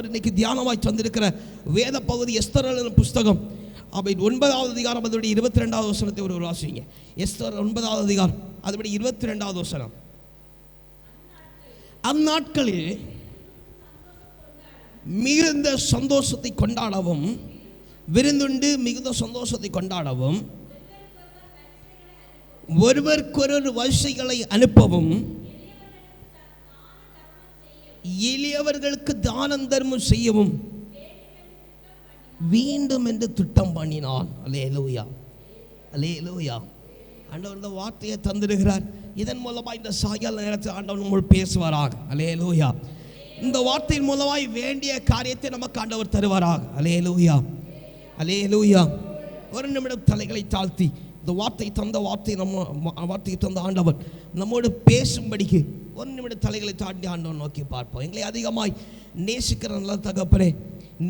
ஆண்டவர் இன்னைக்கு தியானமாய் தந்திருக்கிற வேத பகுதி எஸ்தர் புஸ்தகம். அப்படி ஒன்பதாவது அதிகாரம் அதனுடைய இருபத்தி ரெண்டாவது வசனத்தை ஒரு வாசிங்க. எஸ்தர் ஒன்பதாவது அதிகாரம் அதுபடி இருபத்தி ரெண்டாவது வசனம். அந்நாட்களில் மிகுந்த சந்தோஷத்தை கொண்டாடவும் விருந்துண்டு மிகுந்த சந்தோஷத்தை கொண்டாடவும் ஒருவருக்கொரு வரிசைகளை அனுப்பவும் எளியவர்களுக்கு தானம் தர்மம் செய்யவும் வேண்டும் என்று திட்டம் பண்ணினான். அலே லூயா அலே லூயா ஆண்டவர் இந்த வார்த்தையை தந்திருக்கிறார். இதன் மூலமாக இந்த சாயல் நேரத்தில் ஆண்டவர் நம்மோடு பேசுவாராக. அலே லூயா இந்த வார்த்தையின் மூலமாய் வேண்டிய காரியத்தை நமக்கு ஆண்டவர் தருவாராக. அலே லூயா அலே லூயா ஒரு நிமிடம் தலைகளை தாழ்த்தி. இந்த வார்த்தை தந்த வார்த்தை நம்ம வார்த்தை தந்த ஆண்டவர் நம்மோடு பேசும்படிக்கு ஒரு நிமிட தலைகளை தாண்டி ஆண்டவர் நோக்கி பார்ப்போம். எங்களை அதிகமாய் நேசிக்கிற நல்ல தகப்பனே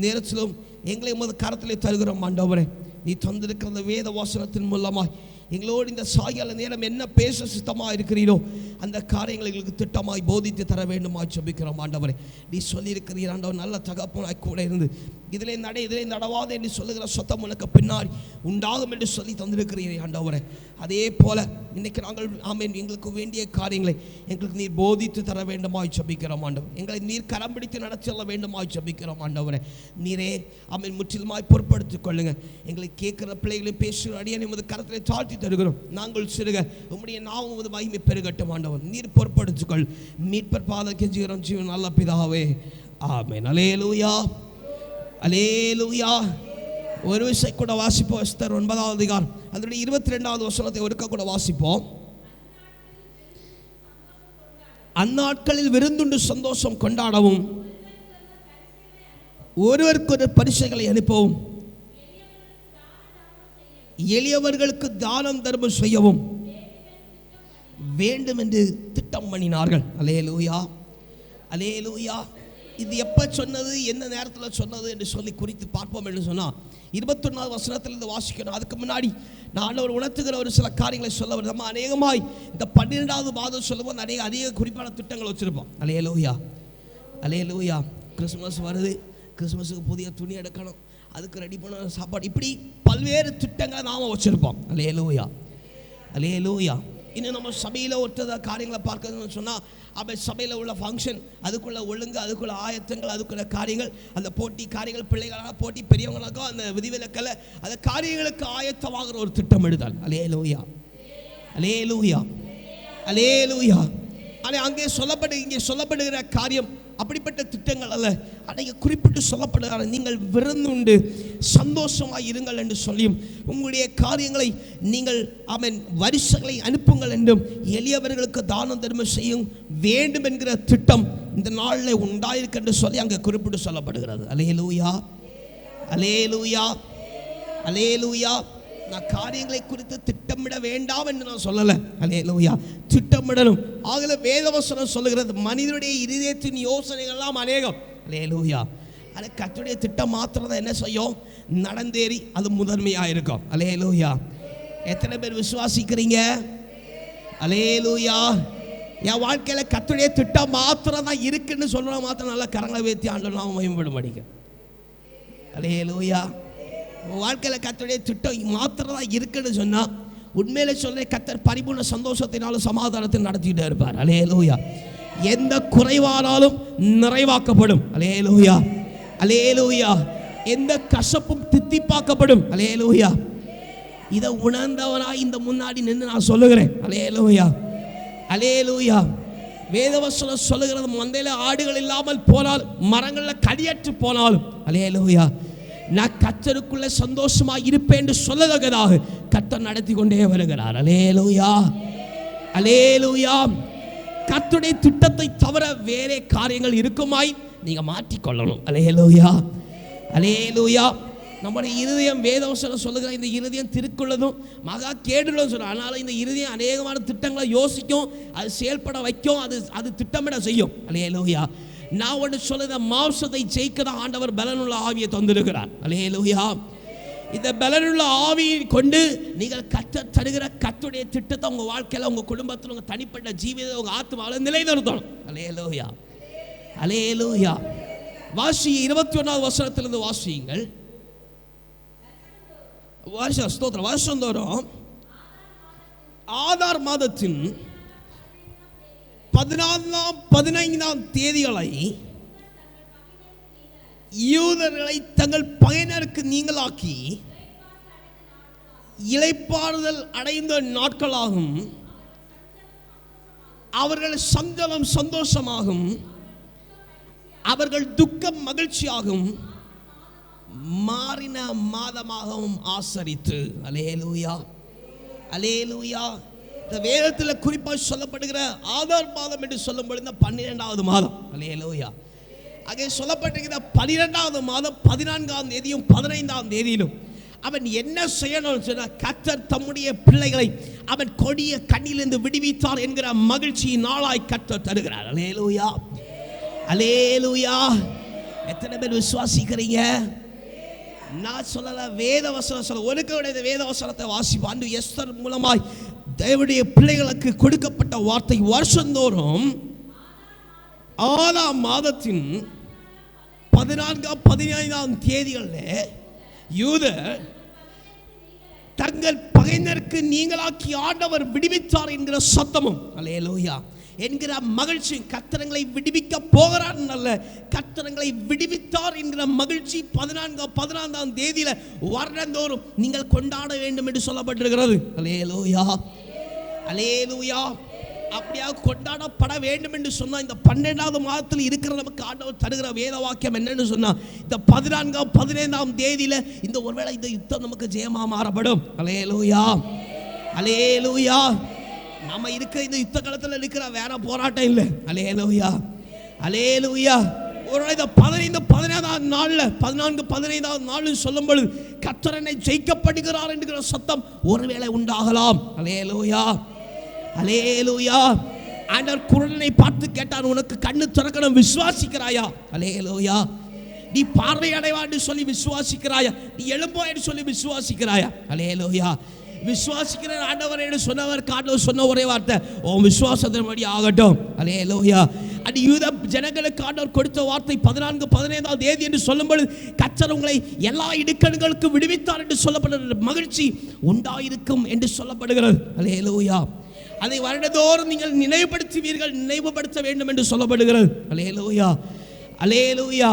நேரத்திலும் எங்களை உமது கரத்திலே தருகிறோம் ஆண்டவரே. நீ தந்திருக்கிற வேத வாசனத்தின் மூலமாய் எங்களோடு இந்த சாயங்கால நேரம் என்ன பேச சுத்தமாக இருக்கிறீரோ அந்த காரியங்களை எங்களுக்கு திட்டமாய் போதித்து தர வேண்டுமாய் சொல்லிக்கிறோம் ஆண்டவரே. நீ சொல்லியிருக்கிறீர் ஆண்டவர் நல்ல தகப்பனாய் கூட இருந்து இதிலே நட இதிலே நடவாது என்று சொல்லுகிற சொத்தம் உனக்கு பின்னாடி உண்டாகும் என்று சொல்லி தந்திருக்கிறீர்கள் ஆண்டவரே. அதே போல இன்னைக்கு நாங்கள் ஆமேன் எங்களுக்கு வேண்டிய காரியங்களை எங்களுக்கு நீர் போதித்து தர வேண்டுமாய் சபிக்கிறோம் ஆண்டவர். எங்களை நீர் கரம் பிடித்து நடத்தி செல்ல வேண்டுமாய் சபிக்கிறோம் ஆண்டவரே. நீரே ஆமீன் முற்றிலுமாய் பொருட்படுத்திக் கொள்ளுங்க. எங்களை கேட்கிற பிள்ளைகளை பேசுகிற அடியே உமது கரத்தில் தாழ்த்தி தருகிறோம். நாங்கள் சிறுக உம்முடைய நாவும் உமது மகிமை பெருகட்டும் ஆண்டவர். நீர் பொருட்படுத்திக்கொள் மீட்பர் பாத கெஞ்சுகிறோம் ஜீவன் நல்ல பிதாவே. ஆமென். அலேலூயா அலேலுயா ஒரு விஷயம் கூட வாசிப்போம் எஸ்தர் ஒன்பதாவது அதிகாரம். அதனுடைய இருபத்தி ரெண்டாவது வசனத்தை ஒருக்க கூட வாசிப்போம். அந்நாட்களில் விருந்துண்டு சந்தோஷம் கொண்டாடவும் ஒருவருக்கு ஒரு பரிசைகளை அனுப்பவும் எளியவர்களுக்கு தானம் தர்மம் செய்யவும் வேண்டும் என்று திட்டம் பண்ணினார்கள். அலேலூயா அலேலூயா இது எப்போ சொன்னது என்ன நேரத்தில் சொன்னது என்று சொல்லி குறித்து பார்ப்போம் என்று சொன்னால் இருபத்தொன்னாவது வசனத்திலிருந்து வாசிக்கணும் அதுக்கு முன்னாடி நான் ஒரு உணர்த்துகிற ஒரு சில காரியங்களை சொல்ல வரும் நம்ம அநேகமாய் இந்த பன்னிரெண்டாவது மாதம் சொல்லும்போது அநேக அதிக குறிப்பான திட்டங்கள் வச்சுருப்போம். அலேலூயா அலேலூயா கிறிஸ்மஸ் வருது. கிறிஸ்மஸுக்கு புதிய துணி எடுக்கணும். அதுக்கு ரெடி பண்ண சாப்பாடு. இப்படி பல்வேறு திட்டங்களை நாம் வச்சுருப்போம். அலையே லோயா அலையே லோயா இன்னும் நம்ம சபையில் ஒருத்தர் காரியங்களை பார்க்கணும்னு சொன்னால் அப்போ சபையில் உள்ள ஃபங்க்ஷன் அதுக்குள்ள ஒழுங்கு அதுக்குள்ள ஆயத்தங்கள் அதுக்குள்ள காரியங்கள் அந்த போட்டி காரியங்கள் பிள்ளைகளாக போட்டி பெரியவங்களுக்கோ அந்த விதிவிலக்கலை அந்த காரியங்களுக்கு ஆயத்தமாகிற ஒரு திட்டமிடுதல். அலே லூயா அலே லூயா அலே லூயா ஆனால் அங்கே சொல்லப்படு இங்கே சொல்லப்படுகிற காரியம் அப்படிப்பட்ட திட்டங்கள் அல்ல. அன்றைக்கு குறிப்பிட்டு சொல்லப்படுகிறார் நீங்கள் விருந்துண்டு சந்தோஷமாக இருங்கள் என்று சொல்லியும் உங்களுடைய காரியங்களை நீங்கள் அவன் வரிசைகளை அனுப்புங்கள் என்றும் எளியவர்களுக்கு தானம் தர்மம் செய்யும் வேண்டும் என்கிற திட்டம் இந்த நாளில் உண்டாயிருக்கு என்று சொல்லி அங்கே குறிப்பிட்டு சொல்லப்படுகிறது. அலேலூயா அலேலூயா அலேலூயா நான் காரியங்களை குறித்து திட்டமிட வேண்டாம் என்று நான் சொல்லலை. அலேலூயா திட்டமிடணும் ஆகல வேதவசனம் சொல்லுகிறது மனிதனுடைய இருதயத்தின் யோசனைகள்லாம் அநேகம். அலேலூயா அது கத்துடைய திட்டம் மாத்திரம் தான் என்ன செய்யும்? நடந்தேறி அது முதன்மையாக இருக்கும் அலேலூயா எத்தனை பேர் விசுவாசிக்கிறீங்க? அலேலூயா என் வாழ்க்கையில் கத்துடைய திட்டம் மாத்திரம் தான் இருக்குன்னு சொல்கிற மாத்திரம் நல்லா கரங்களை வேத்தி நான் மேம்படும் அடிக்க அலேலூயா உன் வாழ்க்கையில் கத்தருடைய திட்டம் மாத்திரம் தான் இருக்குன்னு சொன்னால் உண்மையில சொல்ல கத்தர் பரிபூர்ண சந்தோஷத்தினாலும் சமாதானத்தை நடத்திக்கிட்டே இருப்பார். அலே லூயா எந்த குறைவானாலும் நிறைவாக்கப்படும். அலே லூயா அலே லூயா எந்த கசப்பும் தித்திப்பாக்கப்படும். அலே லூயா இதை உணர்ந்தவனா இந்த முன்னாடி நின்று நான் சொல்லுகிறேன். அலே லூயா அலே லூயா வேதவசனம் சொல்லுகிறது மந்தையில் ஆடுகள் இல்லாமல் போனால் மரங்களில் கடியற்று போனாலும். அலே லூயா நான் கத்தருக்குள்ள சந்தோஷமா இருப்பேன் என்று சொல்லதகதாக கத்தர் நடத்தி கொண்டே வருகிறார். அலேலூயா அலேலூயா கத்துடைய திட்டத்தை தவிர வேறே காரியங்கள் இருக்குமாய் நீங்க மாற்றிக்கொள்ளணும். அலேலூயா அலேலூயா நம்முடைய இருதயம் வேதவசனம் சொல்லுகிற இந்த இருதயம் திருக்குள்ளதும் மகா கேடுள்ளதும் சொல்ல அதனால இந்த இருதயம் அநேகமான திட்டங்களை யோசிக்கும் அது செயல்பட வைக்கும் அது அது திட்டமிட செய்யும். அலேலூயா நான் ஒன்று சொல்லுத மாம்சத்தை ஜெயிக்கிற ஆண்டவர் பலனுள்ள ஆவியை தந்திருக்கிறார். லோஹியா இந்த பலனுள்ள ஆவியை கொண்டு நீங்கள் கற்ற தருகிற கத்துடைய திட்டத்தை உங்கள் வாழ்க்கையில் உங்கள் குடும்பத்தில் உங்கள் தனிப்பட்ட ஜீவிதம் உங்கள் ஆத்மாவில் நிலைநிறுத்தணும். அலேலூயா லோஹியா வாசி இருபத்தி ஒன்றாவது வசனத்திலிருந்து வாசியுங்கள். வருஷம் ஸ்தோத்திரம். வருஷந்தோறும் ஆதார் மாதத்தின் பதினாலாம் பதினைந்தாம் தேதிகளை யூதர்களை தங்கள் பயனருக்கு நீங்களாக்கி இளைப்பாறுதல் அடைந்த நாட்களாகும். அவர்கள் சஞ்சலம் சந்தோஷமாகும். அவர்கள் துக்கம் மகிழ்ச்சியாகும். மாறின மாதமாகவும் ஆசரித்து. அலேலூயா. அலேலூயா. இந்த வேதத்தில் குறிப்பாக சொல்லப்படுகிற ஆதார் மாதம் என்று சொல்லும் பொழுது பன்னிரெண்டாவது மாதம். அலையலோயா அங்கே சொல்லப்பட்டிருக்கிற பனிரெண்டாவது மாதம் பதினான்காம் தேதியும் பதினைந்தாம் தேதியிலும் அவன் என்ன செய்யணும்னு சொன்னால் கத்தர் தம்முடைய பிள்ளைகளை அவன் கொடிய கண்ணிலிருந்து விடுவித்தார் என்கிற மகிழ்ச்சி நாளாய் கத்தர் தருகிறார். அலேலூயா அலேலூயா எத்தனை பேர் விசுவாசிக்கிறீங்க? நான் சொல்லல வேத வசனம் சொல்ல ஒழுக்க வேத வசனத்தை வாசிப்பான் எஸ்தர் மூலமாய் தேவடைய பிள்ளைகளுக்கு கொடுக்கப்பட்ட வார்த்தை வருஷந்தோறும் ஆறாம் மாதத்தின் பதினான்காம் பதினைந்தாம் தேதிகளில் யூதர் தங்கள் பகைஞருக்கு நீங்களாக்கி ஆண்டவர் விடுவித்தார் என்கிற சத்தமும் அலையலோயா என்கிற மகிழ்ச்சி கத்திரங்களை விடுவிக்க போகிறார் அல்ல கத்திரங்களை விடுவித்தார் என்கிற மகிழ்ச்சி பதினான்காம் பதினான்காம் தேதியில் வருடந்தோறும் நீங்கள் கொண்டாட வேண்டும் என்று சொல்லப்பட்டிருக்கிறது. அலையலோயா அலேலுயா அப்படியா கொண்டாடப்பட வேண்டும் என்று சொன்னால் இந்த பன்னெண்டாவது மாதத்தில் இருக்கிற நமக்கு ஆண்டவர் தருகிற வேத வாக்கியம் என்னன்னு சொன்னால் இந்த பதினான்காம் பதினைந்தாம் தேதியில் இந்த ஒருவேளை இந்த யுத்தம் நமக்கு ஜெயமா மாறப்படும். அலேலுயா அலேலுயா நம்ம இருக்கிற இந்த யுத்த காலத்தில் இருக்கிற வேற போராட்டம் இல்லை. அலேலுயா அலேலுயா ஒரு இந்த பதினைந்து பதினைந்தாம் நாளில் பதினான்கு பதினைந்தாவது நாள் சொல்லும் பொழுது கத்தரனை ஜெயிக்கப்படுகிறார் என்கிற சத்தம் ஒருவேளை உண்டாகலாம். அலேலூயா அலேலூயா ஆண்டவர் குரலனை பார்த்து கேட்டார் உனக்கு கண்ணு திறக்கணும் விசுவாசிக்கிறாயா? அலேலூயா நீ பார்வை அடைவான்னு சொல்லி விசுவாசிக்கிறாயா? நீ எழும்போன்னு சொல்லி விசுவாசிக்கிறாயா? அலேலூயா விசுவாசிக்கிற ஆண்டவர் என்று சொன்னவர் காட்டில் சொன்ன ஒரே வார்த்தை உன் விசுவாசத்தின்படி ஆகட்டும். அலேலூயா அடி யூத ஜனங்களுக்கு ஆண்டவர் கொடுத்த வார்த்தை பதினான்கு பதினைந்தாம் தேதி என்று சொல்லும்போது கச்சர் உங்களை எல்லா இடுக்கண்களுக்கும் விடுவித்தார் என்று சொல்லப்படுகிற மகிழ்ச்சி உண்டாயிருக்கும் என்று சொல்லப்படுகிறது. அலேலூயா அதை வருடதோறும் நீங்கள் நினைவுபடுத்துவீர்கள் நினைவுபடுத்த வேண்டும் என்று சொல்லப்படுகிறது. Hallelujah hallelujah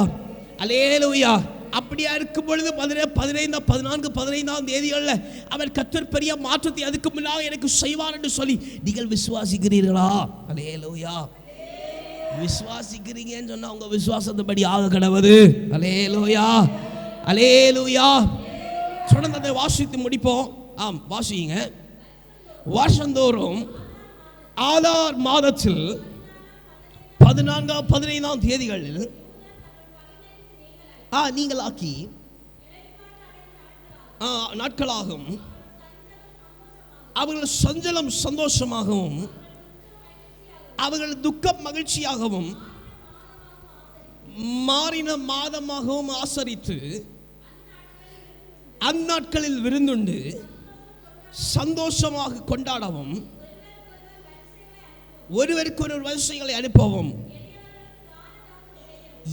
hallelujah. அப்படியா இருக்கும் பொழுது பதினே பதினைந்து பதினான்கு பதினைந்தாம் தேதிகளில் அவர் கத்தர் பெரிய மாற்றத்தை அதுக்கு முன்னால் எனக்கு செய்வார் என்று சொல்லி நீங்கள் விசுவாசிக்கிறீர்களா? அலேலூயா. விசுவாசிக்கிறீங்கன்னு சொன்னா உங்க விசுவாசத்தின்படி ஆக கிடவது அலேலூயா அலேலூயா. தொடர்ந்து அதை வாசித்து முடிப்போம். ஆம் வாசிங்க வருஷந்தோறும் ஆதார் மாதத்தில் பதினான்காம் பதினைந்தாம் தேதிகளில் ஆ நீங்களாக்கி ஆ, நாட்களாகும் அவர்கள் சஞ்சலம் சந்தோஷமாகவும் அவர்கள் துக்கம் மகிழ்ச்சியாகவும் மாறின மாதமாகவும் ஆசரித்து அந்நாட்களில் விருந்துண்டு சந்தோஷமாக கொண்டாடவும் ஒருவருக்கு ஒரு வரிசைகளை அனுப்பவும்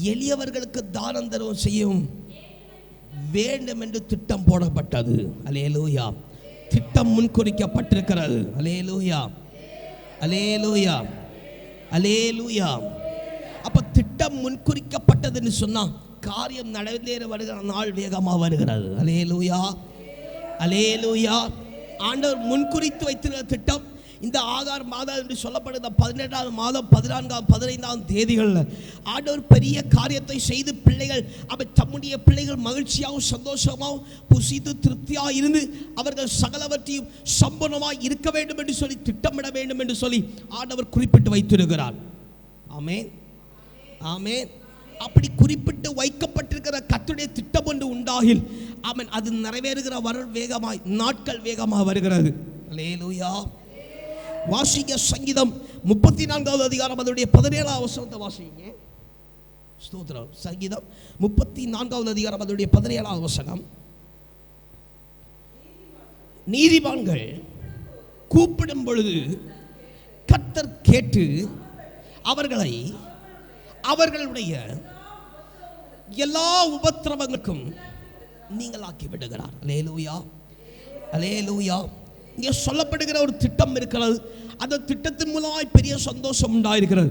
எளியவர்களுக்கு தானம் தரவும் செய்யவும் வேண்டும் என்று திட்டம் போடப்பட்டது. அலேலூயா திட்டம் முன்குறிக்கப்பட்டிருக்கிறது. அலேலூயா அலேலூயா அலேலூயா அப்ப திட்டம் முன்குறிக்கப்பட்டதுன்னு சொன்னா காரியம் நடந்தேற வருகிற நாள் வேகமாக வருகிறது. அலேலூயா அலேலூயா ஆண்டவர் முன்குறித்து வைத்திருக்கிற திட்டம் இந்த ஆதார் மாதம் என்று சொல்லப்படுகிற பதினெட்டாவது மாதம் பதினான்காம் பதினைந்தாம் தேதிகளில் ஆண்டவர் பெரிய காரியத்தை செய்து பிள்ளைகள் அவை தம்முடைய பிள்ளைகள் மகிழ்ச்சியாகவும் சந்தோஷமாகவும் புசித்து திருப்தியாக இருந்து அவர்கள் சகலவற்றையும் சம்பனமாக இருக்க வேண்டும் என்று சொல்லி திட்டமிட வேண்டும் என்று சொல்லி ஆண்டவர் குறிப்பிட்டு வைத்திருக்கிறார். ஆமேன். ஆமேன். அப்படி குறிப்பிட்டு வைக்கப்பட்டிருக்கிற கத்துடைய திட்டம் ஒன்று உண்டாகில் அவன் அது நிறைவேறுகிற வர வேகமாய் நாட்கள் வேகமாக வருகிறது. லேலுயா வாசிக்க சங்கீதம் முப்பத்தி நான்காவது அதிகாரம் அதனுடைய பதினேழாவது வசனத்தை வாசிங்க. ஸ்தோத்திரம். சங்கீதம் முப்பத்தி நான்காவது அதிகாரம் அதனுடைய பதினேழாவது வசனம். நீதிமான்கள் கூப்பிடும் பொழுது கத்தர் கேட்டு அவர்களை அவர்களுடைய எல்லா உபத்திரவங்களுக்கும் நீங்களாக்கி விடுகிறார். அலேலூயா அலேலூயா இங்கே சொல்லப்படுகிற ஒரு திட்டம் இருக்கிறது. அந்த திட்டத்தின் மூலமாய் பெரிய சந்தோஷம் உண்டாயிருக்கிறது.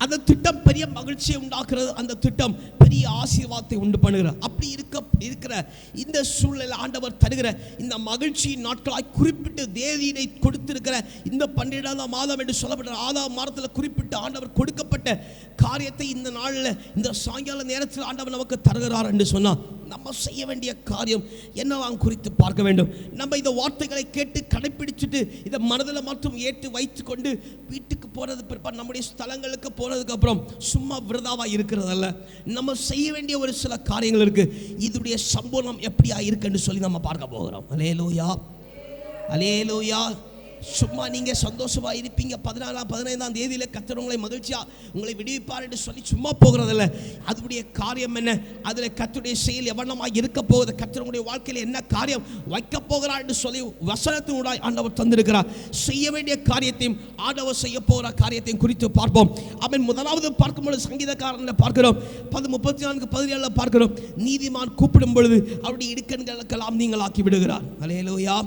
அந்த திட்டம் பெரிய மகிழ்ச்சியை உண்டாக்குறது அந்த திட்டம் பெரிய ஆசீர்வாதத்தை உண்டு பண்ணுகிறது. அப்படி இருக்க இருக்கிற இந்த சூழ்நிலை ஆண்டவர் தருகிற இந்த மகிழ்ச்சியின் நாட்களாய் குறிப்பிட்டு தேதியினை கொடுத்திருக்கிற இந்த பன்னிரெண்டாம் மாதம் என்று சொல்லப்படுற ஆதாம் மாதத்தில் குறிப்பிட்டு ஆண்டவர் கொடுக்கப்பட்ட காரியத்தை இந்த நாளில் இந்த சாயங்கால நேரத்தில் ஆண்டவர் நமக்கு தருகிறார் என்று சொன்னால் நம்ம செய்ய வேண்டிய காரியம் என்னவாம் குறித்து பார்க்க வேண்டும். நம்ம இந்த வார்த்தைகளை கேட்டு கடைப்பிடிச்சிட்டு இதை மனதில் மட்டும் ஏற்று வைத்துக்கொண்டு வீட்டுக்கு போகிறது பிற்பாடு நம்முடைய ஸ்தலங்களுக்கு போனதுக்கு அப்புறம் சும்மா விரதாவாக இருக்கிறதல்ல. நம்ம செய்ய வேண்டிய ஒரு சில காரியங்கள் இருக்குது இதுடைய சம்பூர்ணம் எப்படியா இருக்குன்னு சொல்லி நம்ம பார்க்க போகிறோம். அலேலோயா. அலே லோயா சும்மா நீங்கள் சந்தோஷமா இருப்பீங்க. பதினாலாம் பதினைந்தாம் தேதியில் கத்தர் உங்களை மகிழ்ச்சியா உங்களை விடுவிப்பார் என்று சொல்லி சும்மா போகிறதில்ல. அதனுடைய காரியம் என்ன? அதில் கத்துடைய செயல் எவனமாக இருக்க போகுது? கத்தருடைய வாழ்க்கையில் என்ன காரியம் வைக்க போகிறார் என்று சொல்லி வசனத்தினுடாய் ஆண்டவர் தந்திருக்கிறார். செய்ய வேண்டிய காரியத்தையும் ஆண்டவர் செய்ய போகிற காரியத்தையும் குறித்து பார்ப்போம். அவன் முதலாவது பார்க்கும்பொழுது சங்கீதக்காரன் பார்க்கிறோம். பது முப்பத்தி நான்கு பதினேழில் பார்க்கிறோம். நீதிமான் கூப்பிடும் பொழுது அவருடைய இடுக்கண்களுக்கெல்லாம் நீங்கள் ஆக்கி விடுகிறார். அலையலோயா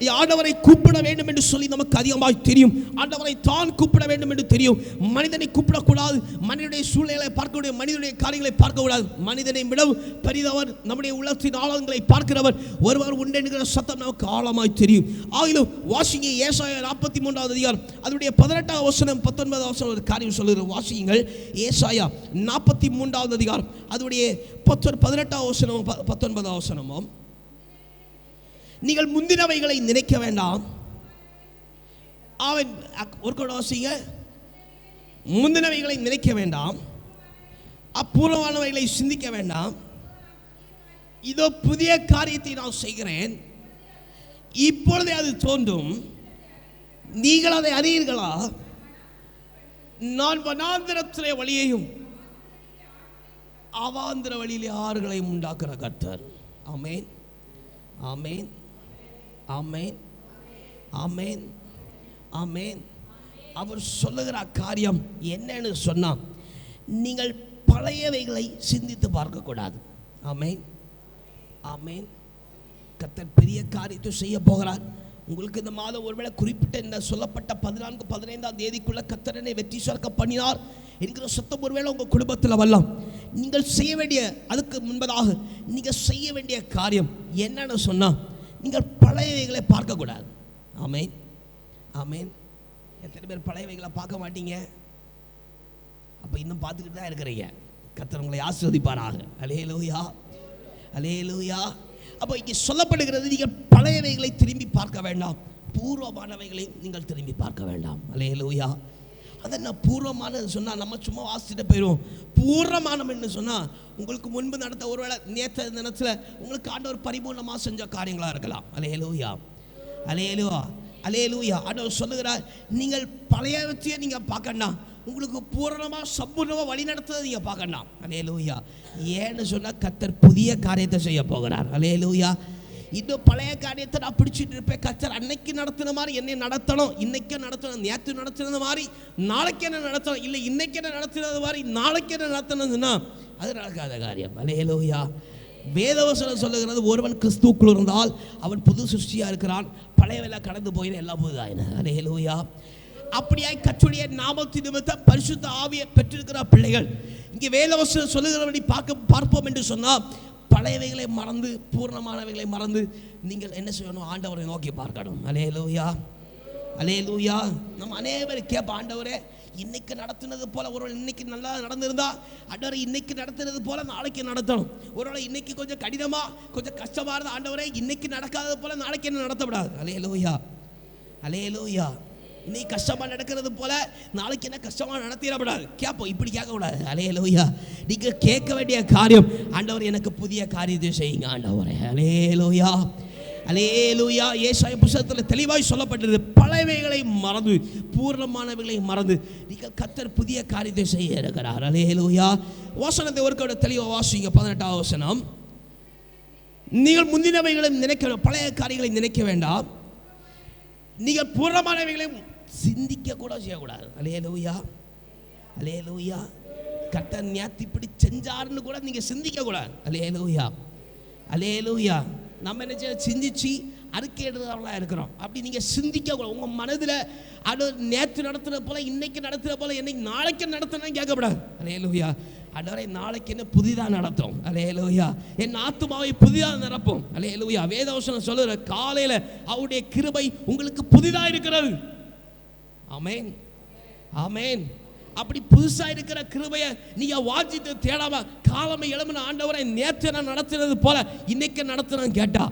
ஆண்டவரை கூப்பிட வேண்டும் என்று சொல்லி நமக்கு அதிகமாக தெரியும். ஆண்டவரை தான் கூப்பிட வேண்டும் என்று தெரியும். மனிதனை கூப்பிடக்கூடாது. மனிதனுடைய சூழ்நிலை பார்க்கக்கூடிய மனிதனுடைய காரியங்களை பார்க்கக்கூடாது. மனிதனை விடவும் பெரிதவர் நம்முடைய உள்ளத்தின் ஆழங்களை பார்க்கிறவர் ஒருவர் உண்டு என்கிற சத்தம் நமக்கு ஆழமாய் தெரியும். ஆகிலும் வாசிங்க ஏசாய நாற்பத்தி மூன்றாவது அதிகாரம். அதனுடைய பதினெட்டாம் வசனம் பத்தொன்பதாம் வசனம் ஒரு காரியம் சொல்லுகிற வாசிங்கள் ஏசாயா நாற்பத்தி மூன்றாவது அதிகாரம். அதனுடைய பத்தொன் பதினெட்டாம் வசனமும் ப- வசனமும். நீங்கள் முந்தினவைகளை நினைக்க வேண்டாம். அவன் அக்- ஒரு கூட முந்தினவைகளை நினைக்க வேண்டாம். அப்பூர்வமானவைகளை சிந்திக்க வேண்டாம். இதோ புதிய காரியத்தை நான் செய்கிறேன். இப்பொழுதே அது தோன்றும். நீங்கள் அதை அறியீர்களா? நான் வனாந்திரத்திலே வழியையும் அவாந்திர வழியிலே ஆறுகளையும் உண்டாக்குற கர்த்தர். ஆமேன். ஆமேன். ஆமேன். ஆமேன். ஆமேன். அவர் சொல்லுகிற காரியம் என்னன்னு சொன்னால் நீங்கள் பழையவைகளை சிந்தித்து பார்க்கக்கூடாது. ஆமேன். ஆமென். கத்தர் பெரிய காரியத்தை செய்ய போகிறார். உங்களுக்கு இந்த மாதம் ஒருவேளை குறிப்பிட்ட இந்த சொல்லப்பட்ட பதினான்கு பதினைந்தாம் தேதிக்குள்ள கத்தரனை வெற்றி சுரக்க பண்ணினார் என்கிற சொத்தம் ஒருவேளை உங்கள் குடும்பத்தில் வரலாம். நீங்கள் செய்ய வேண்டிய அதுக்கு முன்பதாக நீங்கள் செய்ய வேண்டிய காரியம் என்னன்னு சொன்னால் நீங்கள் பழையவைகளை பார்க்கக்கூடாது. ஆமேன். ஆமேன். எத்தனை பேர் பழையவைகளை பார்க்க மாட்டீங்க? அப்போ இன்னும் பார்த்துக்கிட்டு தான் இருக்கிறீங்க. கர்த்தர் உங்களை ஆஸ்வதிப்பாராக அலே லூயா அப்போ இங்கே சொல்லப்படுகிறது நீங்கள் பழையவைகளை திரும்பி பார்க்க வேண்டாம். பூர்வமானவைகளை நீங்கள் திரும்பி பார்க்க வேண்டாம். அலே லூயா அதை நான் பூர்வமானது சொன்னால் நம்ம சும்மா வாசிச்சுட்டு போயிடுவோம். பூர்ணமானம்னு சொன்னால் உங்களுக்கு முன்பு நடந்த ஒருவேளை நேற்று தினத்தில் உங்களுக்கு ஆண்டவர் பரிபூர்ணமாக செஞ்ச காரியங்களாக இருக்கலாம். அலையலூயா. அலேலுவா அலையலூயா. ஆண்டவர் சொல்லுகிறார் நீங்கள் பழைய வச்சியை நீங்கள் பார்க்கணும் உங்களுக்கு பூரணமாக சம்பூர்ணமாக வழி நடத்துறதை நீங்கள் பார்க்கணும் அலையலூயா. ஏன்னு சொன்னால் கத்தர் புதிய காரியத்தை செய்ய போகிறார். அலையலூயா. இதோ பழைய காரியத்தை நான் பிடிச்சிட்டு இருப்பேன். கச்சர் அன்னைக்கு நடத்தின மாதிரி என்னை நடத்தணும். இன்னைக்கு நடத்தணும்? நேற்று நடத்தினது மாதிரி நாளைக்கு என்ன நடத்தணும்? இல்லை இன்னைக்கு என்ன நடத்தினது மாதிரி நாளைக்கு என்ன நடத்தினதுன்னா அது நடக்காத காரியம். அலேலூயா வேதவசனம் சொல்லுகிறது ஒருவன் கிறிஸ்துக்குள் இருந்தால் அவன் புது சிருஷ்டியாக இருக்கிறான். பழையவெல்லாம் கடந்து போயின எல்லாம் புதுதாயின. அலையலோயா. அப்படியாய் கற்றுடைய நாமத்தின் நிமித்தம் பரிசுத்த ஆவியை பெற்றிருக்கிற பிள்ளைகள். இங்கே வேலவசனம் சொல்லுகிறபடி பார்க்க பார்ப்போம் என்று சொன்னால் பழையவைகளை மறந்து பூர்ணமானவைகளை மறந்து நீங்கள் என்ன செய்யணும்? ஆண்டவரை நோக்கி பார்க்கணும். அலேலூயா அலேலூயா நம்ம அநேகர் கேட்ப ஆண்டவரே இன்னைக்கு நடத்துனது போல ஒரு இன்னைக்கு நல்லா நடந்திருந்தா ஆண்டவரை இன்னைக்கு நடத்துனது போல நாளைக்கு நடத்தணும். ஒருவேளை இன்னைக்கு கொஞ்சம் கடினமா கொஞ்சம் கஷ்டமா இருந்தா ஆண்டவரே இன்னைக்கு நடக்காதது போல நாளைக்கு என்ன நடத்தப்படாது? அலேலூயா அலேலூயா இன்னைக்கு கஷ்டமா நடக்கிறது போல நாளைக்கு என்ன கஷ்டமா நடத்திடப்படாது. கேட்போம் இப்படி கேட்கக்கூடாது அலேலூயா நீங்க கேட்க வேண்டிய காரியம் ஆண்டவர் எனக்கு புதிய காரியத்தை செய்யுங்க ஆண்டவரே. அலேலூயா அலேலூயா ஏசாய புஸ்தகத்தில் தெளிவாய் சொல்லப்பட்டது பழையவைகளை மறந்து பூர்ணமானவைகளை மறந்து நீங்கள் கத்தர் புதிய காரியத்தை செய்ய இருக்கிறார். அலேலூயா வாசனத்தை ஒரு கூட தெளிவாக வாசிங்க. பதினெட்டாவது வசனம். நீங்கள் முந்தினவைகளையும் நினைக்க பழைய காரியங்களை நினைக்க வேண்டாம். நீங்கள் பூர்ணமானவைகளையும் சிந்திக்க கூட செய்யக்கூடாது. அலேலூயா அலேலூயா கட்ட நேத்து இப்படி செஞ்சாருன்னு கூட நீங்க சிந்திக்க கூடாது அலே லூயா நம்ம என்ன செய்ய சிந்திச்சு அறிக்கையிடுறவங்களா இருக்கிறோம். அப்படி நீங்கள் சிந்திக்க கூட உங்கள் மனதில் அது நேற்று நடத்துகிற போல இன்னைக்கு நடத்துகிற போல என்னைக்கு நாளைக்கு நடத்தணும் கேட்கக்கூடாது. அலேலூயா அடவரை நாளைக்கு என்ன புதிதாக நடத்தும். அலேலூயா என் ஆத்துமாவை புதிதாக நிரப்பும். அலேலூயா வேதவசனம் சொல்லுற காலையில் அவருடைய கிருபை உங்களுக்கு புதிதாக இருக்கிறது. அமேன் அமேன் அப்படி புதுசா இருக்கிற கிருபைய நீங்க வாஞ்சித்து தேடாம காலமை எழுமின ஆண்டவரை நேற்று நான் நடத்தினது போல இன்னைக்கு நடத்துறேன் கேட்டா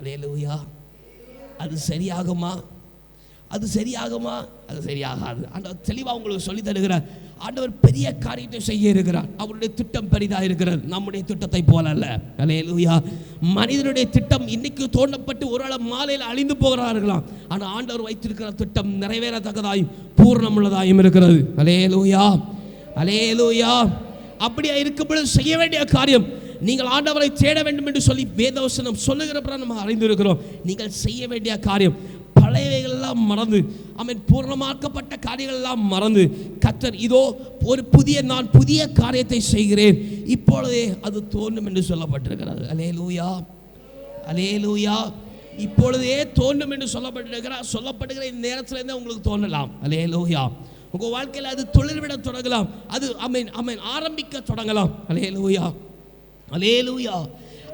அலேலூயா அது சரியாகுமா? அது சரியாகுமா? அது சரியாகாது. அந்த தெளிவாக உங்களுக்கு சொல்லி தருகிறார். ஆண்டவர் பெரிய காரியத்தை செய்ய இருக்கிறார். அவருடைய திட்டம் பெரிதாக இருக்கிறது. நம்முடைய திட்டத்தை போல அல்ல. அலையலூயா மனிதனுடைய திட்டம் இன்னைக்கு தோண்டப்பட்டு ஒரு ஆள் மாலையில் அழிந்து போகிறார்களாம். ஆனால் ஆண்டவர் வைத்திருக்கிற திட்டம் நிறைவேறத்தக்கதாயும் பூர்ணமுள்ளதாயும் இருக்கிறது. அலையலூயா அலையலூயா அப்படியா இருக்கும்பொழுது செய்ய வேண்டிய காரியம் நீங்கள் ஆண்டவரை தேட வேண்டும் என்று சொல்லி வேதவசனம் சொல்லுகிறப்ப நம்ம அறிந்திருக்கிறோம். நீங்கள் செய்ய வேண்டிய காரியம் பழையவைகள் எல்லாம் மறந்து அவன் பூர்ணமாக்கப்பட்ட காரியங்கள் எல்லாம் மறந்து கத்தர் இதோ ஒரு புதிய நான் புதிய காரியத்தை செய்கிறேன். இப்பொழுதே அது தோன்றும் என்று சொல்லப்பட்டிருக்கிறது. அலே லூயா அலே லூயா இப்பொழுதே தோன்றும் என்று சொல்லப்பட்டிருக்கிறார் சொல்லப்படுகிற இந்த நேரத்தில் இருந்தே உங்களுக்கு தோன்றலாம். அலே லூயா உங்கள் வாழ்க்கையில் அது தொழில்விட தொடங்கலாம். அது அமீன் அமீன் ஆரம்பிக்க தொடங்கலாம். அலே லூயா அலேலூயா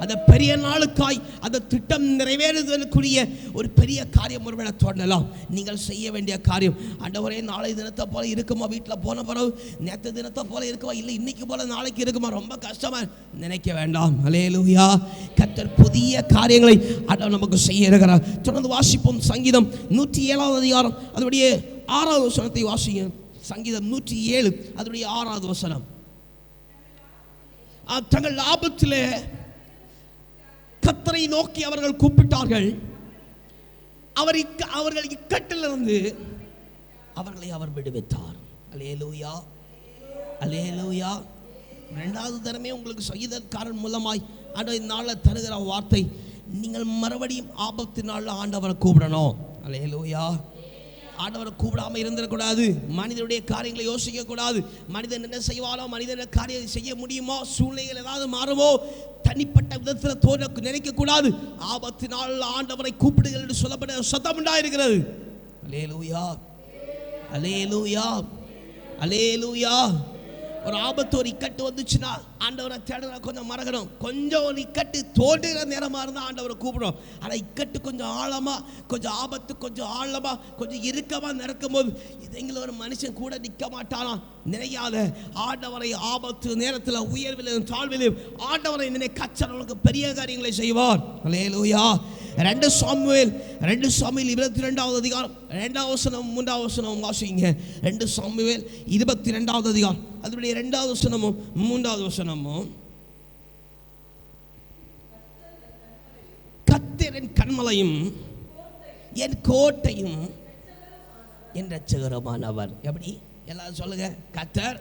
அந்த பெரிய நாளுக்காய் அந்த திட்டம் நிறைவேறுதலுக்குரிய ஒரு பெரிய காரியம் ஒருவேளை தொடரலாம். நீங்கள் செய்ய வேண்டிய காரியம் அண்டவரே நாளை தினத்தை போல இருக்குமா? வீட்டில் போன பிறகு நேற்று தினத்தை போல இருக்குமா? இல்லை இன்னைக்கு போல நாளைக்கு இருக்குமா? ரொம்ப கஷ்டமா நினைக்க வேண்டாம். அலேலூயா கத்தர் புதிய காரியங்களை ஆண்டவர் நமக்கு செய்ய இருக்கிறார். தொடர்ந்து வாசிப்போம் சங்கீதம் நூற்றி ஏழாவது அதிகாரம். அதனுடைய ஆறாவது வசனத்தை வாசிங்க சங்கீதம் நூற்றி ஏழு அதனுடைய ஆறாவது வசனம். தங்கள் லாபத்தில் கத்தரை நோக்கி அவர்கள் கூப்பிட்டார்கள். அவர் இக்க அவர்கள் இக்கட்டிலிருந்து அவர்களை அவர் விடுவித்தார். அலேலூயா அலேலூயா ரெண்டாவது தரமே உங்களுக்கு செய்தற்காரன் மூலமாய் ஆண்டவர் நாளில் தருகிற வார்த்தை நீங்கள் மறுபடியும் ஆபத்து நாளில் ஆண்டவரை கூப்பிடணும். அலேலூயா ஆண்டவரை கூப்பிடாம இருந்துடக்கூடாது மனிதனுடைய காரியங்களை யோசிக்கக்கூடாது மனிதன் என்ன செய்வாலோ மனிதன் காரியம் செய்ய முடியுமோ சூழ்நிலைகள் ஏதாவது மாறுமோ தனிப்பட்ட விதத்தில் தோன்ற நினைக்கக்கூடாது ஆபத்து நாள் ஆண்டவரை கூப்பிடுங்கள் என்று சொல்லப்பட சத்தம் உண்டாயிருக்கிறது. அலேலூயா அலேலூயா அலேலூயா ஒரு ஆபத்து ஒரு இக்கட்டு வந்துச்சுன்னா ஆண்டவரை தேடுற கொஞ்சம் மறக்கணும். கொஞ்சம் ஒரு இக்கட்டு தோன்றுகிற நேரமாக இருந்தால் ஆண்டவரை கூப்பிடும் ஆனால் இக்கட்டு கொஞ்சம் ஆழமாக கொஞ்சம் ஆபத்து கொஞ்சம் ஆழமாக கொஞ்சம் இறுக்கமாக நிறக்கும் போது இதைங்கள ஒரு மனுஷன் கூட நிற்க மாட்டானா நினையாத ஆண்டவரை ஆபத்து நேரத்தில் உயர்விலும் தாழ்விலும் ஆண்டவரை நினை கச்சனவனுக்கு பெரிய காரியங்களை செய்வார். அலே லூயா ரெண்டு சாமுவேல் ரெண்டு சாமுவேல் இருபத்தி ரெண்டாவது அதிகாரம். ரெண்டாவது வசனம் மூன்றாவது வசனம் வாசிங்க. ரெண்டு சாமுவேல் இருபத்தி ரெண்டாவது அதிகாரம். அதனுடைய ரெண்டாவது வசனமும் மூன்றாவது வசனமும். கத்தர் என் கண்மலையும் என் கோட்டையும் என் ரட்சகரமானவர் எப்படி? எல்லாரும் சொல்லுங்க. கத்தர்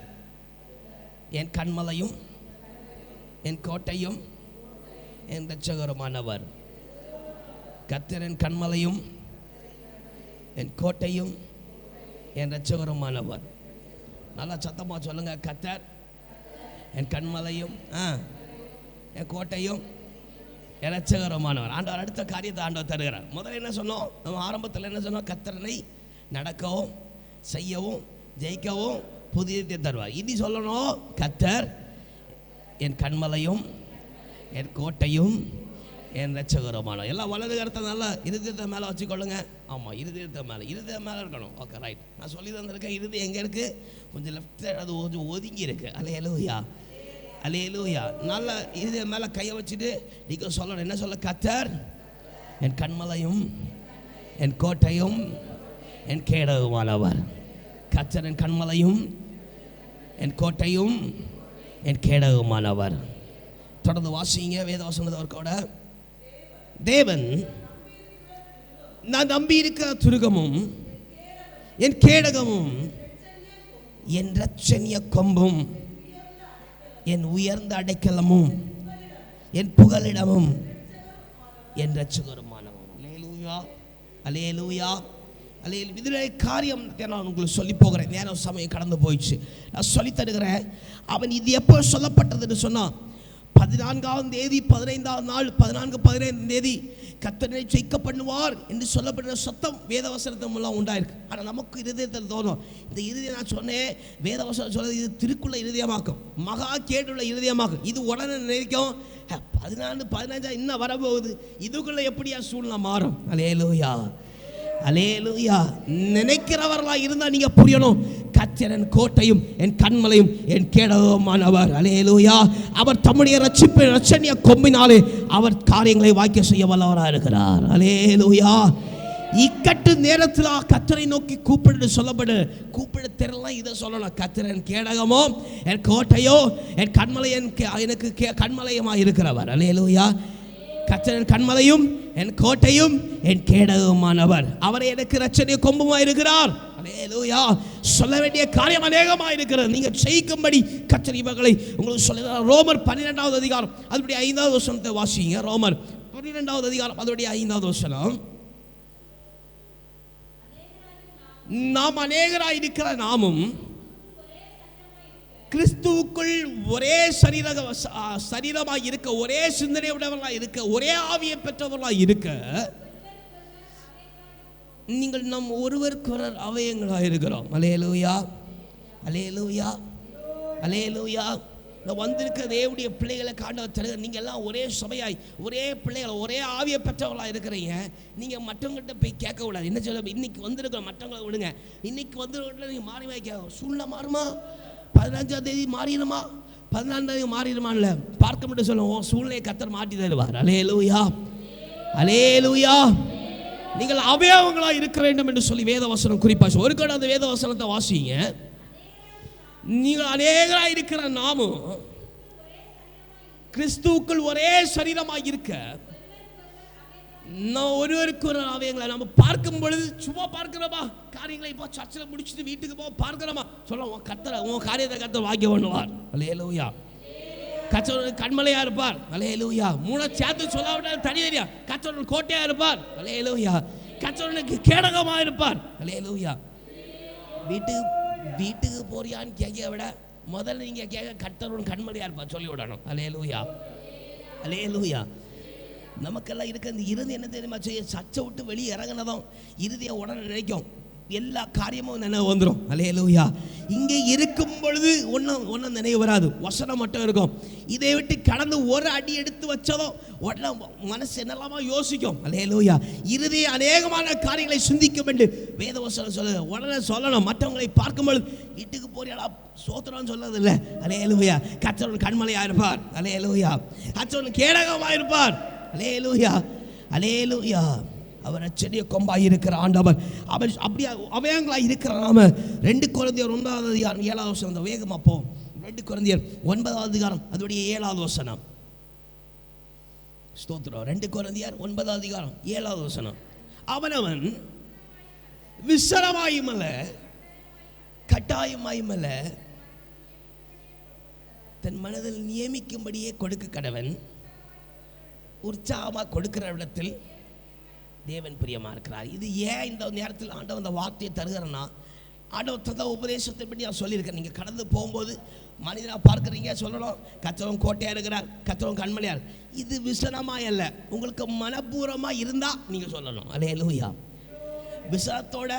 என் கண்மலையும் என் கோட்டையும் என் ரட்சகரமானவர் கத்தர் என் கண்மலையும் என் கோட்டையும் என் ரட்சகரமானவர் நல்லா சத்தமாக சொல்லுங்கள் கத்தர் என் கண்மலையும் ஆ என் கோட்டையும் என் ரட்சகரமானவர் ஆண்டவர் அடுத்த காரியத்தை ஆண்டவர் தருகிறார். முதல்ல என்ன சொன்னோம்? நம்ம ஆரம்பத்தில் என்ன சொன்னோம்? கத்தரனை நடக்கவும் செய்யவும் ஜெயிக்கவும் புதியதை தருவார். இனி சொல்லணும் கத்தர் என் கண்மலையும் என் கோட்டையும் என் ரச்சகரமான எல்லாம் வலது கருத்தை நல்லா இருதயத்தை மேலே வச்சுக்கொள்ளுங்க. ஆமாம் இருதயத்தை மேலே இருதயம் மேலே இருக்கணும். ஓகே ரைட் நான் சொல்லி தந்திருக்கேன். இருதயம் எங்கே இருக்குது கொஞ்சம் லெஃப்ட் அது கொஞ்சம் ஒதுங்கி இருக்கு. அலே அலையலூயா நல்லா இருதயம் மேலே கையை வச்சுட்டு நீங்கள் சொல்லணும். என்ன சொல்ல? கத்தர் என் கண்மலையும் என் கோட்டையும் என் கேடகமானவர். கத்தர் என் கண்மலையும் என் கோட்டையும் என் கேடகமானவர். தொடர்ந்து வாசிங்க வேதவசனத்தவர்கோட தேவன் நான் நம்பி இருக்கிற துருகமும் என் கேடகமும் என் ரச்சனிய கொம்பும் என் உயர்ந்த அடைக்கலமும் என் புகலிடமும் என் ரச்சகருமானவும் அலேலூயா அலேலூயா அல்ல இதில் காரியம் நான் உங்களுக்கு சொல்லி போகிறேன். நேரம் சமயம் கடந்து போயிடுச்சு. நான் சொல்லி தருகிறேன். அவன் இது எப்போ சொல்லப்பட்டதுன்னு சொன்னான் பதினான்காம் தேதி பதினைந்தாம் நாள் பதினான்கு பதினைந்தாம் தேதி கத்தனை ஜெயிக்க பண்ணுவார் என்று சொல்லப்படுற சத்தம் வேதவசனத்தின் மூலம் உண்டாயிருக்கு. ஆனால் நமக்கு இருதயத்தில் தோணும். இந்த இருதயம் நான் சொன்னேன் வேதவசனம் சொல்றது இது திருக்குள்ள இருதயமாக்கும். மகா கேட்டுள்ள இருதயமாக்கும். இது உடனே நினைக்கும் பதினாலு பதினஞ்சா இன்னும் வரப்போகுது. இதுக்குள்ள எப்படியா சூழ்நிலை மாறும்? அலேலூயா. அலேலூயா. நினைக்கிறவர்களாக இருந்தால் நீங்கள் புரியணும். கத்தர் என் கோட்டையும் என் கண்மலையும் என் கேடகமானவர். அலேலூயா. அவர் தம்முடைய ரட்சிப்பு ரட்சணிய கொம்பினாலே அவர் காரியங்களை வாக்கிய செய்ய வல்லவராக இருக்கிறார். அலேலூயா. இக்கட்டு நேரத்தில் கத்தரை நோக்கி கூப்பிடு சொல்லப்படு. கூப்பிட தெரியலாம் இதை சொல்லணும். கத்தர் என் கேடகமோ என் கோட்டையோ என் கண்மலை என் கே- எனக்கு கே- கண்மலையமாக இருக்கிறவர். அலேலூயா. கத்தரன் கண்மலையும் என் கோட்டையும் என் கேடகமானவர். அவரை எனக்கு ரச்சனை கொம்புமா இருக்கிறார். சொல்ல வேண்டிய காரியம் அநேகமா இருக்கிறது நீங்கள் செய்யும்படி கத்தர் இவர்களை உங்களுக்கு சொல்ல ரோமர் பன்னிரெண்டாவது அதிகாரம் அதனுடைய ஐந்தாவது வசனத்தை வாசிங்க. ரோமர் பன்னிரெண்டாவது அதிகாரம் அதனுடைய ஐந்தாவது வசனம். நாம் அநேகராக இருக்கிற நாமும் கிறிஸ்துவுக்குள் ஒரே சரீர சரீரமாக இருக்க ஒரே சிந்தனை உடையவர்களாக இருக்க ஒரே ஆவியை பெற்றவர்களாக இருக்க நீங்கள் நம் ஒருவருக்கொருவர் அவயங்களாக இருக்கிறோம் அலையலூயா. அலையலூயா. அலையலூயா. நான் வந்திருக்க தேவடைய பிள்ளைகளை காண்ட தலைவர் நீங்கள் எல்லாம் ஒரே சபையாய் ஒரே பிள்ளைகள் ஒரே ஆவிய பெற்றவர்களாக இருக்கிறீங்க. நீங்கள் மற்றவங்கள்ட்ட போய் கேட்க கூடாது என்ன சொல்ல இன்னைக்கு வந்திருக்கிற மற்றவங்களை விடுங்க. இன்னைக்கு வந்திருக்கிற நீங்கள் மாறி வாய் கேட்க சூழ்நிலை மாறுமா? பதினஞ்சாம் தேதி மாறிடுமா? பதினாலாம் தேதி மாறிடுமான்ல பார்க்க மட்டும் சொல்லுவோம் சூழ்நிலையை கத்தர் மாட்டி தருவார். அலேலூயா அலேலூயா நீங்கள் அவயவங்களாக இருக்க வேண்டும் என்று சொல்லி வேதவசனம் குறிப்பாச்சு. ஒரு கடை அந்த வேதவசனத்தை வாசிங்க. நீங்கள் அநேகராக இருக்கிற நாமும் கிறிஸ்துவுக்குள் ஒரே சரீரமாக இருக்க நான் ஒருவருக்கு ஒரு அவயங்களை நம்ம பார்க்கும் பொழுது சும்மா பார்க்கிறோமா? காரியங்களை இப்போ சர்ச்சில் முடிச்சுட்டு வீட்டுக்கு போ பார்க்கிறோமா? சொல்ல உன் கத்தரை உன் காரியத்தை கத்தர் வாங்கி பண்ணுவார் அலையலூயா கச்சவர்கள் கண்மலையா இருப்பார். அலையலூயா. மூணை சேர்த்து சொல்லாவிட்டால் தனி தெரியா கச்சவர்கள் கோட்டையா இருப்பார். அலையலூயா. கச்சவர்களுக்கு கேடகமா இருப்பார். அலையலூயா. வீட்டுக்கு வீட்டுக்கு போறியான்னு கேட்க விட முதல்ல நீங்க கேட்க கட்டவன் கண்மலையா இருப்பார். சொல்லி விடணும். அலையலூயா. அலையலூயா. நமக்கெல்லாம் இருக்க இந்த இறுதி என்ன தெரியுமா செய்ய சச்சை விட்டு வெளியே இறங்கினதும் இறுதியை உடனே நினைக்கும். எல்லா காரியமும் நினைவு வந்துடும் அலையலூயா இங்கே இருக்கும் பொழுது ஒன்றும் ஒன்றும் நினைவு வராது. வசனம் மட்டும் இருக்கும். இதை விட்டு கடந்து ஒரு அடி எடுத்து வச்சதும் உடனே மனசு என்னெல்லாமா யோசிக்கும். அலையலூயா இறுதி அநேகமான காரியங்களை சிந்திக்கும் என்று வேத வசனம் சொல்லுது. உடனே சொல்லணும். மற்றவங்களை பார்க்கும் பொழுது வீட்டுக்கு போறியாடா சோத்திரம் சொல்லது இல்லை அலையலூயா கச்சவன் கண்மலையா இருப்பார் அலையலூயா கச்சவன் கேடகமாக இருப்பார் அலையலூயா அலையலூயா அவர் செடிய கொம்பாய் இருக்கிற ஆண்டவர். அவர் அப்படியே அவயங்களாக இருக்கிற நாம. ரெண்டு குழந்தையர் ஒன்பதாவது அதிகாரம் ஏழாவது வசனம். அந்த வேகமாக போவோம் ரெண்டு குழந்தையர் ஒன்பதாவது அதிகாரம் அதோடைய ஏழாவது வசனம். ஸ்தோத்திரம். ரெண்டு குழந்தையார் ஒன்பதாவது அதிகாரம் ஏழாவது வசனம். அவனவன் விசரமாயுமல்ல கட்டாயமாயுமல்ல தன் மனதில் நியமிக்கும்படியே கொடுக்க கடவன் உற்சாகமாக கொடுக்கிற இடத்தில் தேவன் பிரியமாக இருக்கிறார். இது ஏன் இந்த நேரத்தில் ஆண்டவர் அந்த வார்த்தையை தருகிறேன்னா ஆண்டவர் தந்த உபதேசத்தை பற்றி நான் சொல்லியிருக்கேன் நீங்கள் கடந்து போகும்போது மனிதனாக பார்க்குறீங்க சொல்லணும். கத்தவன் கோட்டையாக இருக்கிறார் கத்தவன் கண்மணியார் இது விசனமாக அல்ல. உங்களுக்கு மனப்பூர்வமாக இருந்தால் நீங்கள் சொல்லணும். அலையலூயா விசனத்தோட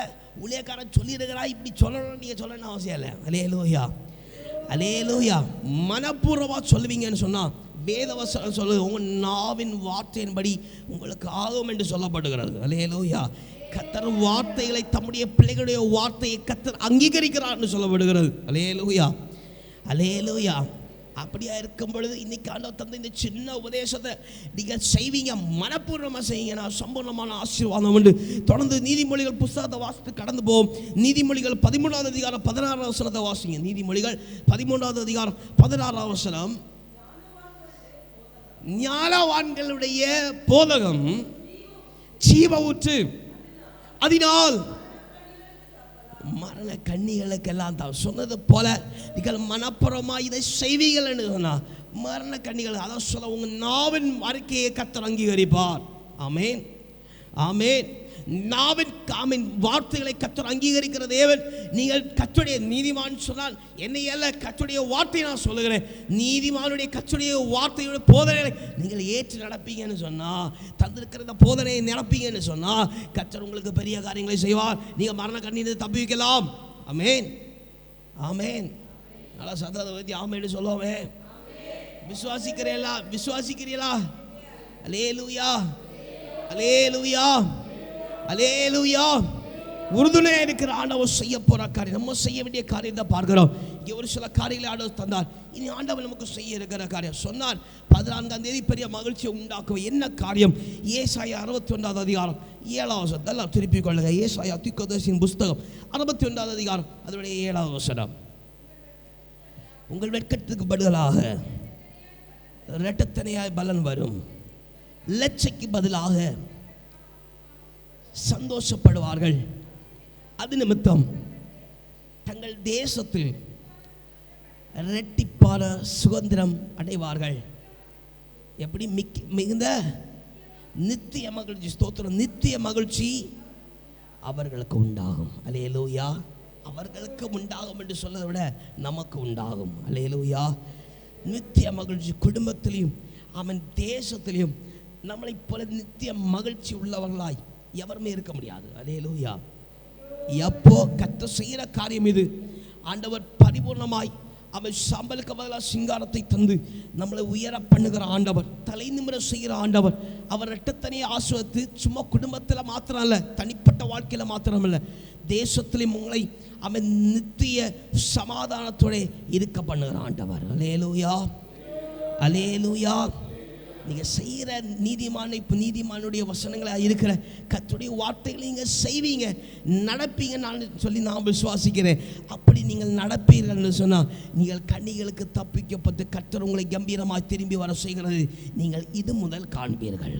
ஊழியக்காரன் சொல்லியிருக்கிறா இப்படி சொல்லணும்னு நீங்கள் சொல்லணும்னு அவசியம் இல்லை. அலையலூயா அலேலூயா மனப்பூர்வமாக சொல்லுவீங்கன்னு சொன்னால் வேதவசனம் சொல்லுது உங்கள் நாவின் வார்த்தையின்படி உங்களுக்கு ஆகும் என்று சொல்லப்படுகிறது. அலேலூயா கத்தர் வார்த்தைகளை தம்முடைய பிள்ளைகளுடைய வார்த்தையை கத்தர் அங்கீகரிக்கிறார்னு சொல்லப்படுகிறது. அலேலூயா அலேலூயா அப்படியா இருக்கும் பொழுது இன்னைக்கு ஆண்டவர் தந்த இந்த சின்ன உபதேசத்தை நீங்கள் செய்வீங்க. மனப்பூர்வமாக செய்யுங்க. நான் சம்பூர்ணமான ஆசீர்வாதம் உண்டு. தொடர்ந்து நீதிமொழிகள் புஸ்தகத்தை வாசித்து கடந்து போவோம். நீதிமொழிகள் பதிமூணாவது அதிகாரம் பதினாறாவது வசனத்தை வாசிங்க. நீதிமொழிகள் பதிமூணாவது அதிகாரம் பதினாறாவது வசனம். ஞானவான்களுடைய போதகம் ஜீவ ஊற்று அதனால் மரண கண்ணிகளுக்கெல்லாம் தான். சொன்னது போல நீங்கள் மனப்புறமாக இதை செய்வீர்கள் என்று சொன்னால் மரண கண்ணிகள் அதான் சொல்ல உங்கள் நாவின் அறிக்கையை கத்தர் அங்கீகரிப்பார். ஆமேன். ஆமேன். நாவின் காமின் வார்த்தைகளை கத்தர் அங்கீகரிக்கிற தேவன். நீங்கள் கத்துடைய நீதிமான் சொன்னால் என்னை அல்ல கத்துடைய வார்த்தையை நான் சொல்லுகிறேன். நீதிமானுடைய கத்துடைய வார்த்தையோட போதனைகளை நீங்கள் ஏற்று நடப்பீங்கன்னு சொன்னால் தந்திருக்கிற இந்த போதனையை நடப்பீங்கன்னு சொன்னால் கத்தர் உங்களுக்கு பெரிய காரியங்களை செய்வார். நீங்கள் மரண கண்ணீர் தப்பி வைக்கலாம் ஆமென். ஆமென். நல்லா சந்ததை பற்றி ஆமேன்னு சொல்லுவோமே விசுவாசிக்கிறீங்களா விசுவாசிக்கிறீங்களா அலே லூயா அலேலுயா உறுதுணையா இருக்கிற ஆண்டவர் செய்ய போற காரியம். நம்ம செய்ய வேண்டிய காரியம் தான் பார்க்கிறோம். இங்கே ஒரு சில காரியங்களை ஆண்டவர் தந்தார். இனி ஆண்டவர் நமக்கு செய்ய இருக்கிற காரியம். சொன்னார் பதினான்காம் தேதி பெரிய மகிழ்ச்சியை உண்டாக்குவ என்ன காரியம்? ஏசாயா அறுபத்தி ஒன்றாவது அதிகாரம். ஏழாவது வசனம். எல்லாம் திருப்பிக் கொள்ளுங்க. ஏசாயா திக்கோதேசின் புஸ்தகம். அறுபத்தி ஒன்றாவது அதிகாரம். அதனுடைய ஏழாவது வசனம். உங்கள் வெட்கத்துக்கு பதிலாக இரட்டத்தனையாய் பலன் வரும். லட்சைக்கு பதிலாக சந்தோஷப்படுவார்கள். அது நிமித்தம் தங்கள் தேசத்தில் இரட்டிப்பான சுதந்திரம் அடைவார்கள். எப்படி? மிக் மிகுந்த நித்திய மகிழ்ச்சி ஸ்தோத்திரம். நித்திய மகிழ்ச்சி அவர்களுக்கு உண்டாகும். அலையலூயா அவர்களுக்கு உண்டாகும் என்று சொல்றதை விட நமக்கு உண்டாகும். அலையலூயா நித்திய மகிழ்ச்சி குடும்பத்திலையும் அவன் தேசத்திலையும் நம்மளைப் போல நித்திய மகிழ்ச்சி உள்ளவர்களாய் எவருமே இருக்க முடியாது. அலேலூயா எப்போ கத்த செய்கிற காரியம் இது? ஆண்டவர் பரிபூர்ணமாய் அவர் சம்பளுக்கு பதிலாக சிங்காரத்தை தந்து நம்மளை உயர பண்ணுகிற ஆண்டவர் தலை நிமிர செய்கிற ஆண்டவர். அவர் ரெட்டத்தனையை ஆசிர்வத்து சும்மா குடும்பத்தில் மாத்திரம் இல்லை தனிப்பட்ட வாழ்க்கையில் மாத்திரம் இல்லை தேசத்திலும் உங்களை அவன் நித்திய சமாதானத்தோட இருக்க பண்ணுகிற ஆண்டவர். அலேலூயா அலேலூயா நீங்கள் செய்கிற நீதிமான இப்போ நீதிமானுடைய வசனங்களாக இருக்கிற கத்துடைய வார்த்தைகளை நீங்கள் செய்வீங்க நடப்பீங்க நான் சொல்லி நான் விசுவாசிக்கிறேன். அப்படி நீங்கள் நடப்பீர்கள்னு சொன்னால் நீங்கள் கண்ணிகளுக்கு தப்பிக்கப்பட்டு கத்தர் உங்களை கம்பீரமாக திரும்பி வர செய்கிறது. நீங்கள் இது முதல் காண்பீர்கள்.